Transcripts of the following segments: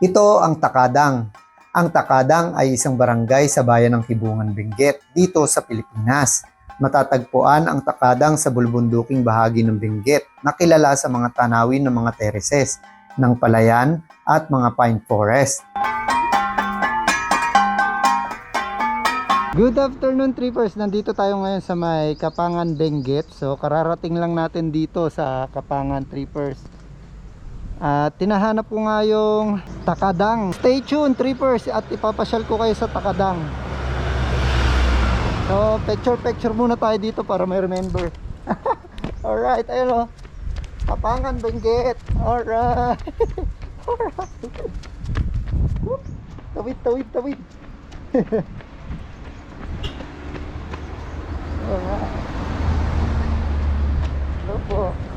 Ito ang Takadang. Ang Takadang ay isang barangay sa bayan ng Kibungan, Benguet, dito sa Pilipinas. Matatagpuan ang Takadang sa bulbunduking bahagi ng Benguet na kilala sa mga tanawin ng mga terraces, ng palayan at mga pine forest. Good afternoon trippers, nandito tayo ngayon sa may Kapangan Benguet. So kararating lang natin dito sa Kapangan trippers. At tinahanap ko nga yung Takadang. Stay tuned trippers at ipapasyal ko kayo sa Takadang. So picture picture muna tayo dito para may remember. Alright, ayun o. Kapangan Benguet. Alright. Alright. Tawid, tawid, tawid. Alright. Hello po.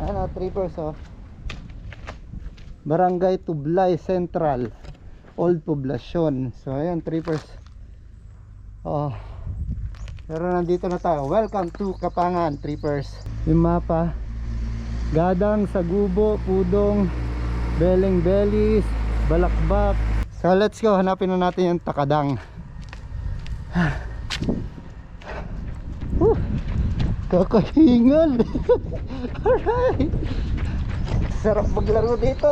Ano, trippers oh. Barangay Tublay Central. Old Poblacion. So, ayan, trippers. Oh. Pero nandito na tayo. Welcome to Kapangan, trippers. Yung mapa. Gadang, Sagubo, Pudong, Beleng Belis, Balakbak. So, let's go. Hanapin na natin yung Takadang. Woo! Kakahingal. Alright. Sarap maglaro dito.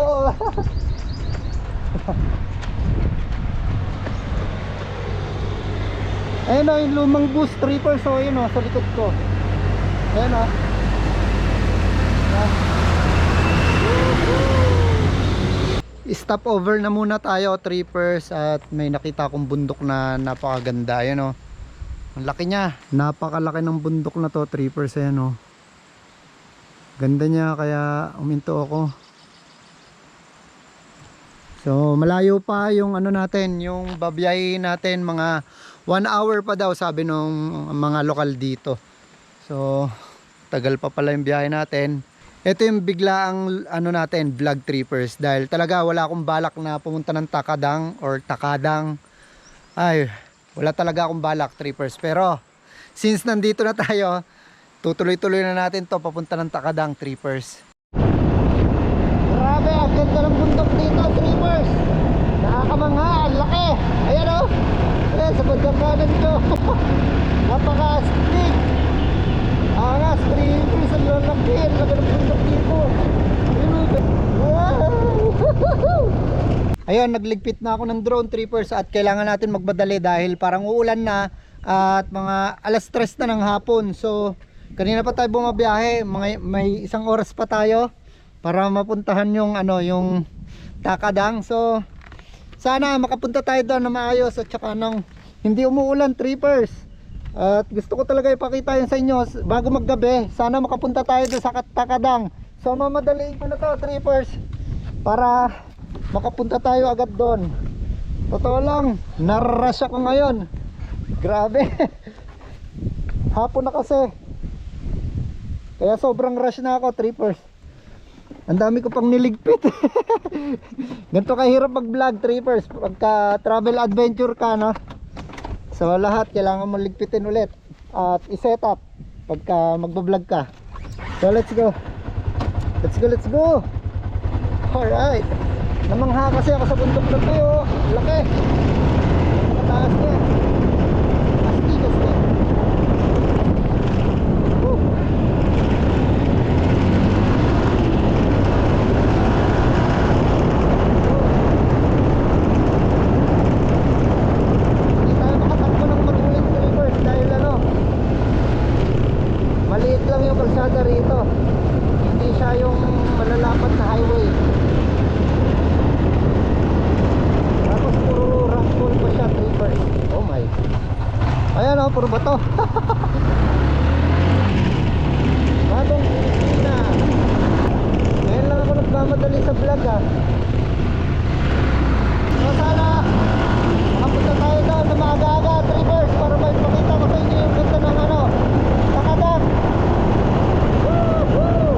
Ayun o, yung lumang bus tripper. So, ayun o, sa likod ko. Ayun o. Stop over na muna tayo, trippers. At may nakita akong bundok na napakaganda. Ayun o. Ang laki niya. Napakalaki ng bundok na to, trippers. Ayan o. Ganda niya kaya uminto ako. So malayo pa yung ano natin, yung babiyahe natin mga 1 hour pa daw sabi nung mga lokal dito. So tagal pa pala yung biyahe natin. Ito yung biglaang ano natin, vlog trippers dahil talaga wala akong balak na pumunta ng Takadang or Takadang. Ay, wala talaga akong balak trippers pero since nandito na tayo, tutuloy-tuloy na natin to papunta ng Takadang trippers. Grabe, ang ganda ng bundok dito, trippers. Nakakamangha, ang laki. Ayan o. Ayan, sa bandang kanan ko. Napaka-astig. Angas, trippers, ang lalaki. Ang laki ng bundok dito. Ayun o. Wow! Ayun, nagligpit na ako ng drone trippers at kailangan natin magmadali dahil parang uulan na at mga alas 3 na ng hapon. So, kanina pa tayo bumabiyahe, mga, may isang oras pa tayo para mapuntahan yung ano, yung Takadang. So, sana makapunta tayo doon na maayos at saka nang hindi umuulan trippers. At gusto ko talaga ipakita yun sa inyo bago maggabi. Sana makapunta tayo doon sa Takadang. So, mamadaliin ko na to trippers para makapunta tayo agad doon. Totoo lang, nararush ako ngayon. Grabe. Hapon na kasi. Kaya sobrang rush na ako, trippers. Ang dami ko pang niligpit. Ganito kahirap mag-vlog, trippers. Pagka travel adventure ka, no? So lahat kailangan mo ligpitin ulit at i-set up pagka magba-vlog ka. So let's go. Let's go, let's go. Alright. Namangha kasi ako sa bundok na to. Laki. Mataas niya. Astig, astig. Woo. Hindi tayo makatakbo ng magulit rivers dahil ano maliit lang yung kalsada rito hindi siya yung malalapat na highway tapos puro rock pool pa siya rivers oh my ayan o puro bato bagong Pilipina ngayon lang ako nagmamadali sa vlog ah so sana makapunta tayo doon na maaga-aga triggers para may pakita ko sa inyo yung ganda ng ano Takadang Woohoo!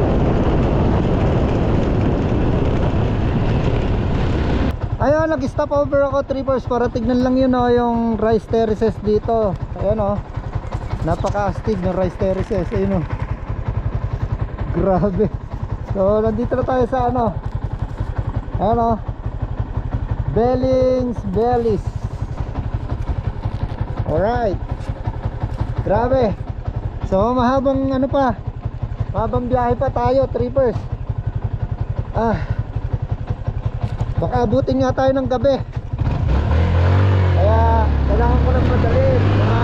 Ayun, nag-stop over ako trippers para tignan lang yun oh, yung rice terraces dito. Ayun oh. Napaka-astig ng rice terraces. Ayun oh. Grabe. So, nandito na tayo sa ano, Ayan o. Bellings, Bellis. Alright. Grabe. So, mahabang ano pa. Mahabang biyahe pa tayo, trippers. Ah. Baka abutin nga tayo ng gabi. Kaya, kailangan ko ng madali. Mga,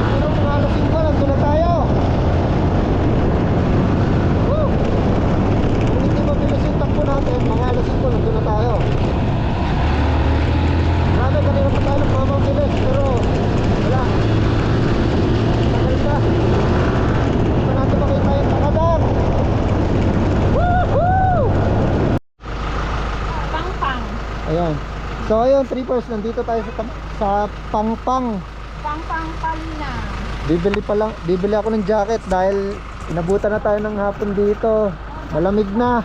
siguro mga alas 5 lang, doon na tayo. Woo! Kung hindi mabilis yung takbo natin, mga alas 5 lang, doon na tayo. Grabe, kanina pa tayo nagmamabilis, pero wala. Tagal pa. Hindi pa natin makita yung takadar. Woohoo! Pang-pang. Ayan. So ayun, trippers, nandito tayo sa, sa Pangpang. Pang-pang palina. Bibili pa lang, bibili ako ng jacket dahil inabutan na tayo ng hapon dito. Malamig na.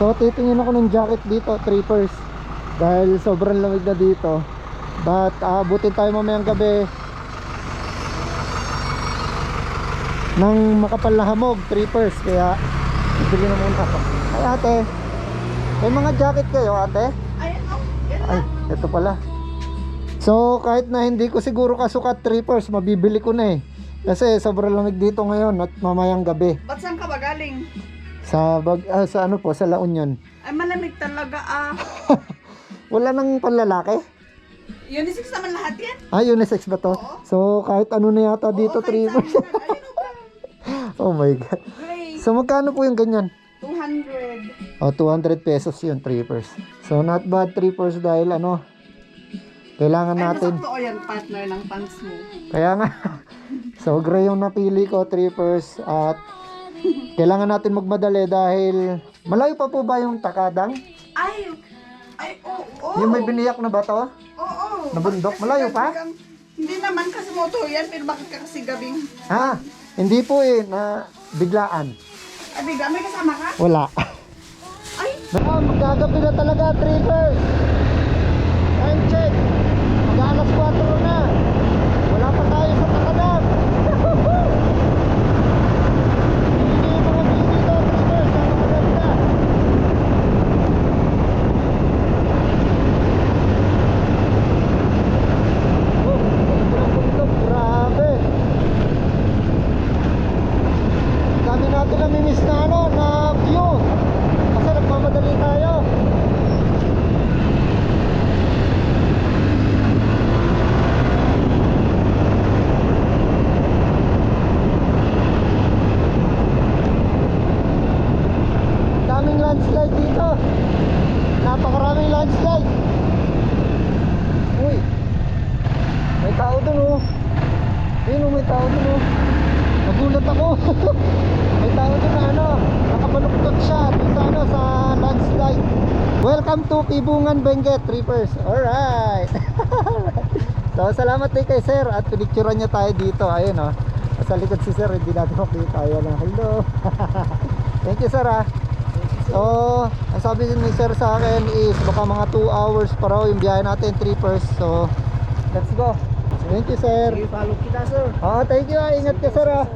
So titingin ako ng jacket dito, trippers. Dahil sobrang lamig na dito. But aabutin tayo mamayang gabi ng makapal na hamog, trippers. Kaya bibili na muna ako. Ay ate, may mga jacket kayo ate? Ayan o. Yan Ay, ito pala. So, kahit na hindi ko siguro kasukat trippers, mabibili ko na eh. Kasi sobrang lamig dito ngayon at mamayang gabi. Ba't saan ka ba galing? Sa bag, ah, sa ano po, sa La Union. Ay, malamig talaga ah. Wala nang panlalaki? Unisex naman lahat yan. Ah, unisex ba to? Oo. So, kahit ano na yata dito, Oo, kahit trippers. saan yan. Ayun o, oh my god. Gray. So, magkano po yung ganyan? 200. Oh, 200 pesos yun, trippers. So, not bad trippers dahil ano, kailangan Ay, natin. nasakto ko yan, partner ng pants mo. Kaya nga, so gray yung napili ko, trippers, at kailangan natin magmadali dahil malayo pa po ba yung takadang? Ay, ay, oo, oo. Yung may biniyak na ba to? Oo. Na bundok? Bakit kasi Malayo pa? Hindi naman kasi moto yan, pero bakit ka kasi gabing? Ha? Hindi po eh, na biglaan. Ay, biga, may kasama ka? Wala. Ah, magagabi na talaga, trippers. Time check. Mag alas 4 na. Wala pa tayo sa takadang. Hindi yung mga view dito, trippers. Ang maganda. Oh, ganda ng bundok. Grabe. Dami natin namimiss na ano, na view. Kasi nagmamadali tayo. Daming landslide dito. Napakaraming landslide. Uy. May tao dun oh. Ayun oh, may tao dun oh. Nagulat ako. may tao dun na ano, nakabaluktot siya dun sa ano, sa landslide. Welcome to Kibungan Benguet Trippers. Alright. so, salamat din kay sir at pinicturean niya tayo dito. Ayun oh. Sa likod si sir, hindi natin makita. Ayan na. Hello. Thank you sir ah. So, ang sabi ni sir sa akin is baka mga 2 hours pa raw yung biyahe natin, trippers. So, let's go. Thank you sir. follow kita, sir. Oh, thank you. ah. Ingat ka sir ah.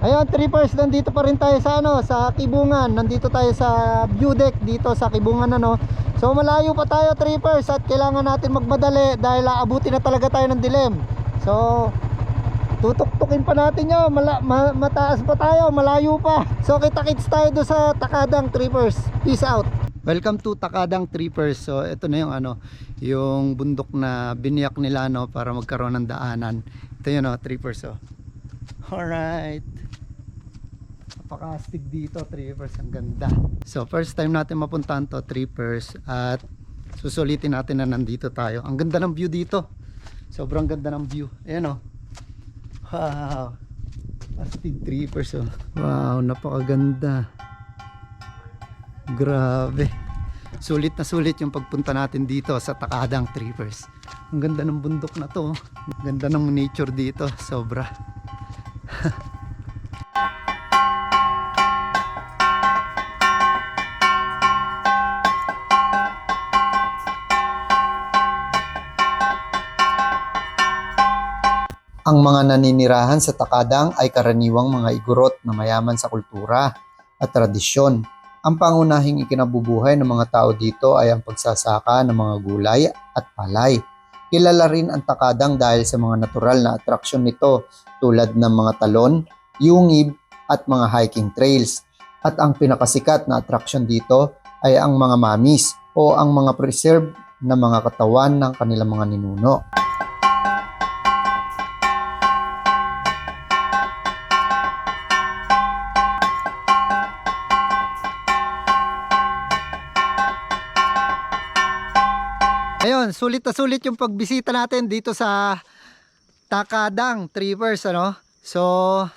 Ayun, trippers, nandito pa rin tayo sa ano, sa Kibungan. Nandito tayo sa view deck dito sa Kibungan ano. So malayo pa tayo, trippers, at kailangan natin magmadali dahil aabutin na talaga tayo ng dilim. So tutuktukin pa natin 'yo, Mala, ma- mataas pa tayo, malayo pa. So kita-kits tayo do sa Takadang Trippers. Peace out. Welcome to Takadang Trippers. So ito na yung ano, yung bundok na biniyak nila no para magkaroon ng daanan. Ito yun oh, Trippers oh. Alright. Napaka-astig dito, Trippers. Ang ganda. So first time natin mapuntahan to, Trippers. At susulitin natin na nandito tayo. Ang ganda ng view dito. Sobrang ganda ng view. Ayan oh. Wow. Astig Trippers oh. Wow, napakaganda. Grabe. Sulit na sulit yung pagpunta natin dito sa Takadang Trippers. Ang ganda ng bundok na to. Ang ganda ng nature dito. Sobra. Ang mga naninirahan sa Takadang ay karaniwang mga igurot na mayaman sa kultura at tradisyon Ang pangunahing ikinabubuhay ng mga tao dito ay ang pagsasaka ng mga gulay at palay. Kilala rin ang takadang dahil sa mga natural na atraksyon nito tulad ng mga talon, yungib at mga hiking trails. At ang pinakasikat na atraksyon dito ay ang mga mamis o ang mga preserve na mga katawan ng kanilang mga ninuno. Sulit na sulit yung pagbisita natin dito sa Takadang Trivers ano. So,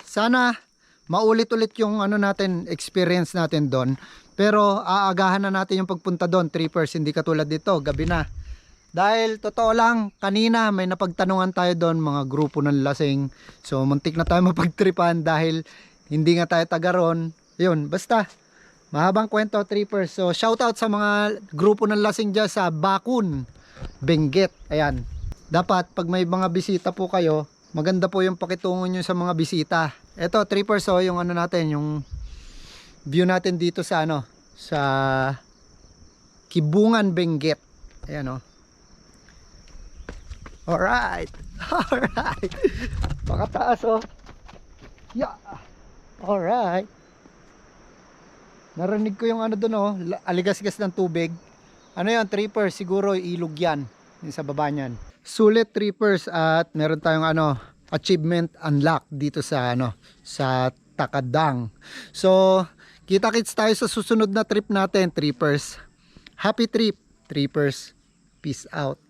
sana maulit-ulit yung ano natin experience natin doon. Pero aagahan na natin yung pagpunta doon, trippers, hindi katulad dito, gabi na. Dahil totoo lang, kanina may napagtanungan tayo doon, mga grupo ng lasing. So muntik na tayo mapagtripan dahil hindi nga tayo taga ron. Yun, basta. Mahabang kwento, trippers. So shoutout sa mga grupo ng lasing dyan sa Bakun, Benguet. Ayan. Dapat pag may mga bisita po kayo, maganda po yung pakitungo nyo sa mga bisita. Ito, trippers, so yung ano natin, yung view natin dito sa ano, sa Kibungan Benguet. Ayan oh. Alright. Alright. Pakataas oh. Yeah. Alright. Narinig ko yung ano doon oh, aligasgas ng tubig. Ano yan, trippers, siguro ilog yan. Sa baba niyan. Sulit trippers at meron tayong ano, achievement unlock dito sa ano, sa Takadang. So, kita-kits tayo sa susunod na trip natin, trippers. Happy trip, trippers. Peace out.